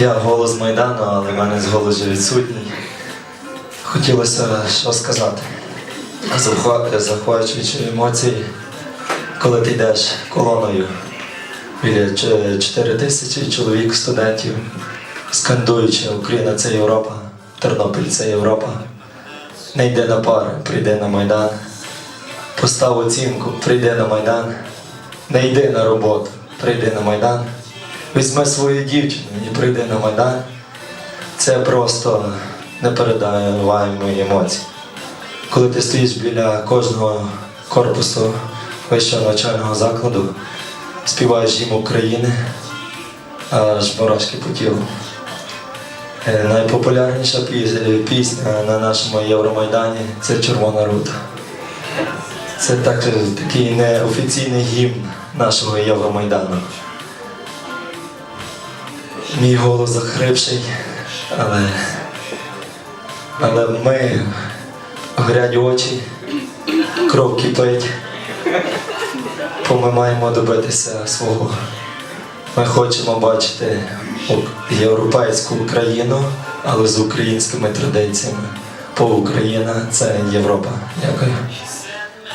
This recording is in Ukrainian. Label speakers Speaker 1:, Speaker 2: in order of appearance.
Speaker 1: Я голос Майдану, але в мене голос вже відсутній. Хотілося що сказати. Захвачуючи емоції, коли ти йдеш колоною біля 4 тисячі чоловік, студентів, скандуючи Україна це Європа, Тернопіль це Європа. Не йди на пари, прийди на Майдан. Постав оцінку, прийди на Майдан. Не йди на роботу, прийди на Майдан. Візьми свою дівчину і прийди на Майдан. Це просто не непередаваємі емоції. Коли ти стоїш біля кожного корпусу вищого навчального закладу, співаєш їм України, аж мурашки по тілу. Е, Найпопулярніша пісня на нашому Євромайдані це Червона рута. Це так, такий неофіційний гімн нашого Євромайдану. Мій голос захрипший, але, але ми горять очі, кров кипить, бо ми маємо добитися свого. Ми хочемо бачити європейську Україну, але з українськими традиціями. Бо Україна це Європа. Дякую.